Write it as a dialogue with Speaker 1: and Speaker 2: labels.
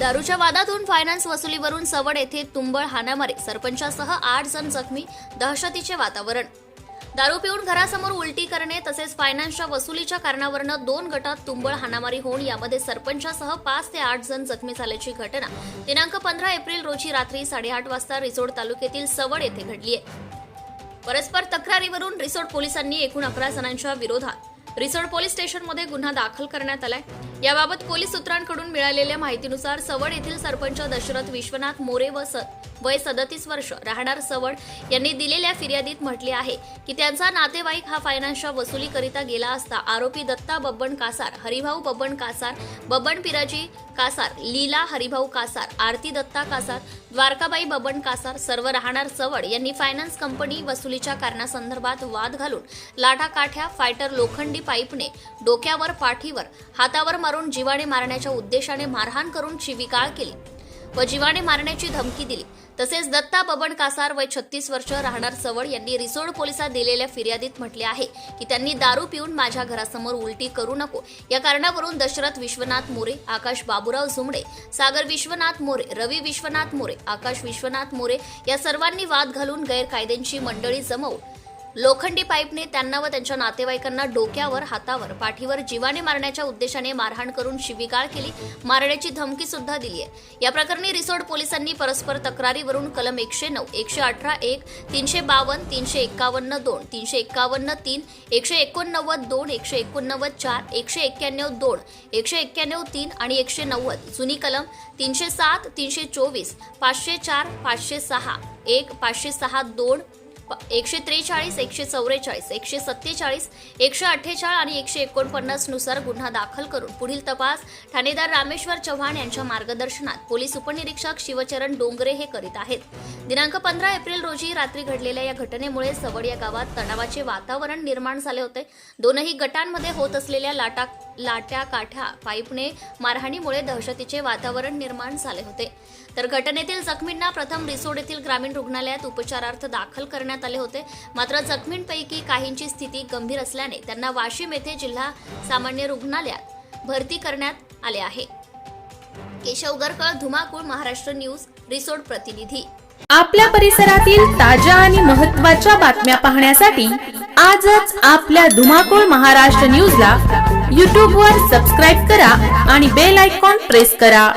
Speaker 1: दारूच्या वादातून फायनान्स वसुलीवरून सवड येथे तुंबळ हाणामारी. सरपंचासह आठ जण जखमी दहशतीचे वातावरण. दारू पिऊन घरासमोर उलटी करणे तसेच फायनान्सच्या वसुलीच्या कारणावरनं दोन गटात तुंबळ हाणामारी होऊन यामध्ये सरपंचासह पाच ते आठ जण जखमी झाल्याची घटना. दिनांक पंधरा एप्रिल रोजी रात्री साडेआठ वाजता रिसोड तालुक्यातील सवड येथे घडली आहे परस्पर तक्रारीवरून रिसोड पोलिसांनी एकूण अकरा जणांच्या विरोधात रिसोड पोलीस स्टेशनमध्ये गुन्हा दाखल करण्यात आलाय. याबाबत पोलीस सूत्रांकडून मिळालेल्या माहितीनुसार सवड येथील सरपंच दशरथ विश्वनाथ मोरे व स वय सदतीस वर्ष राहणार सवड यांनी दिलेल्या फिर्यादीत म्हटले आहे की त्यांचा नातेवाईक हा फायनान्सच्या वसुलीकरिता गेला असता आरोपी दत्ता बब्बन कासार हरिभाऊ बब्बन कासार बब्बन पिराजी कासार लीला हरिभाऊ कासार आरती दत्ता कासार द्वारकाबाई बबन कासार सर्व राहणार चवड यांनी फायनान्स कंपनी वसुलीच्या कारणासंदर्भात वाद घालून लाठाकाठ्या फायटर लोखंडी पाईपने डोक्यावर पाठीवर हातावर मारून जिवाणे मारण्याच्या उद्देशाने मारहाण करून शिवीगाळ केली व जिवाणे मारण्याची धमकी दिली. तसेच दत्ता बबन कासार वय छत्तीस वर्ष राहणार चवळ यांनी रिसोड पोलिसात दिलेल्या फिर्यादीत म्हटले आहे की त्यांनी दारू पिऊन माझ्या घरासमोर उलटी करू नको. या कारणावरून दशरथ विश्वनाथ मोरे आकाश बाबुराव झुमडे सागर विश्वनाथ मोरे रवी विश्वनाथ मोरे आकाश विश्वनाथ मोरे या सर्वांनी वाद घालून गैरकायद्यांची मंडळी जमवून लोखंडी पाईपने त्यांना व त्यांच्या नातेवाईकांना डोक्यावर हातावर पाठीवर जीवाने मारण्याच्या उद्देशाने मारहाण करून शिवीगाळ केली मारण्याची धमकी सुद्धा दिली आहे या प्रकरणी रिसोड पोलिसांनी परस्पर तक्रारीवरून कलम एकशे नऊ एकशे अठरा एक तीनशे बावन्न तीनशे एक्कावन्न दोन तीनशे एक्कावन्न तीन एकशे एकोणनव्वद दोन एकशे एकोणनव्वद चार एकशे एक्क्याण्णव दोन एकशे एक्क्याण्णव तीन आणि एकशे नव्वद. जुनी कलम तीनशे सात तीनशे चोवीस पाचशे चार पाचशे सहा एक पाचशे सहा दोन एकशे त्रेचाळीस एकशे चौवेचाळीस एकशे सत्तेचाळीस एकशे अठ्ठेचाळीस आणि एकशे एकोणपन्नासनुसार गुन्हा दाखल करून पुढील तपास ठाणेदार रामेश्वर चव्हाण यांच्या मार्गदर्शनात पोलीस उपनिरीक्षक शिवचरण डोंगरे हे करीत आहेत. दिनांक पंधरा एप्रिल रोजी रात्री घडलेल्या या घटनेमुळे सवड या गावात तणावाचे वातावरण निर्माण झाले होते. दोनही गटांमध्ये होत असलेल्या लाटा लाट्या काठ्या पाईपने मारहाणीमुळे दहशतीचे वातावरण निर्माण झाले होते. तर घटनेतील जखमींना प्रथम रिसोड येथील ग्रामीण रुग्णालयात उपचारार्थ दाखल करण्यात आले होते. मात्र जखमींपैकी काहींची स्थिती गंभीर असल्याने त्यांना वाशिम येथे जिल्हा सामान्य रुग्णालयात भरती करण्यात आले आहे. केशव गरकळ धुमाकूळ महाराष्ट्र न्यूज रिसोर्ट प्रतिनिधी.
Speaker 2: आपल्या परिसरातील ताज्या आणि महत्त्वाच्या बातम्या पाहण्यासाठी आजच आपल्या धुमाकूळ महाराष्ट्र न्यूजला यूट्यूबवर सबस्क्राईब करा आणि बेल आयकॉन प्रेस करा.